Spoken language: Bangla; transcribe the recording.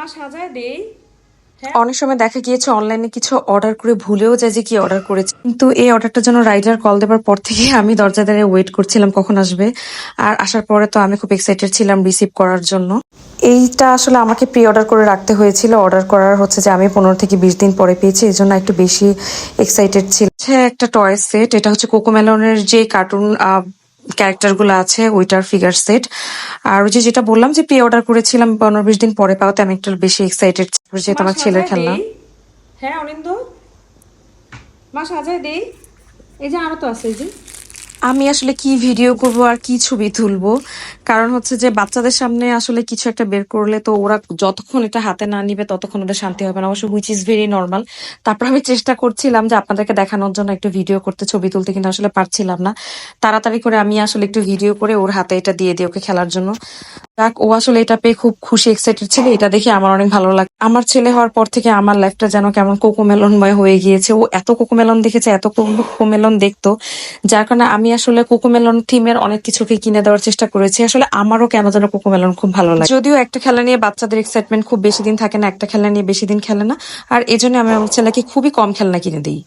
মা সাজায় দেই। হ্যাঁ? অনেক সময় দেখা গিয়েছে অনলাইনে কিছু অর্ডার করে ভুলেও যায় যে কি অর্ডার করেছে। কিন্তু এই অর্ডারটার জন্য রাইডার কল দেওয়ার পর থেকে আমি দরজা দাঁড়িয়ে ওয়েট করছিলাম কখন আসবে। আর আসার পরে তো আমি খুব এক্সাইটেড ছিলাম রিসিভ করার জন্য। এইটা আসলে আমাকে প্রি অর্ডার করে রাখতে হয়েছিল। অর্ডার করার হচ্ছে যে আমি পনেরো থেকে বিশ দিন পরে পেয়েছি, এই জন্য একটু বেশি এক্সাইটেড ছিল একটা টয় সেট এটা হচ্ছে কোকোমেলনের যে কার্টুন ক্যারেক্টারগুলো আছে, ওইটার ফিগার সেট আর ওই যে যেটা বললাম যে প্রি অর্ডার করেছিলাম পনেরো বিশ দিন পরে পাওয়াতে আমি একটু বেশি এক্সাইটেড যেহেতু তোমার আমার ছেলের খেলনা। হ্যাঁ অনিন্দ? মা সাজায় দেই। এই যে আরও তো আছে এই যে। আমি আসলে কি ভিডিও করব আর কি ছবি তুলবো? কারণ হচ্ছে যে বাচ্চাদের সামনে আসলে কিছু একটা বের করলে তো ওরা যতক্ষণ এটা হাতে না নিবে ততক্ষণ ওদের শান্তি হবে না। অবশ্য হুইচ ইজ ভেরি নর্মাল তারপর আমি চেষ্টা করছিলাম যে আপনাদেরকে দেখানোর জন্য একটু ভিডিও করতে, ছবি তুলতে, কিন্তু আসলে পারছিলাম না। তাড়াতাড়ি করে আমি আসলে একটু ভিডিও করে ওর হাতে এটা দিয়ে দিই ওকে খেলার জন্য। যাক, ও আসলে এটা পেয়ে খুব খুশি এক্সাইটেড ছিল। এটা দেখে আমার অনেক ভালো লাগে আমার ছেলে হওয়ার পর থেকে আমার লাইফটা যেন কেমন কোকোমেলনময় হয়ে গিয়েছে। ও এত কোকোমেলন দেখেছে, এত কোকোমেলন দেখতো। যার কারণে আসলে কোকোমেলন থিমের অনেক কিছুকে কিনে দেওয়ার চেষ্টা করেছি। আসলে আমারও কেন যেন কোকোমেলন খুব ভালো লাগে। যদিও একটা খেলা নিয়ে বাচ্চাদের এক্সাইটমেন্ট খুব বেশি দিন থাকে না, একটা খেলা নিয়ে বেশি দিন খেলে না। আর এজন্য আমি আমার ছেলেকে খুবই কম খেলনা কিনে দিই।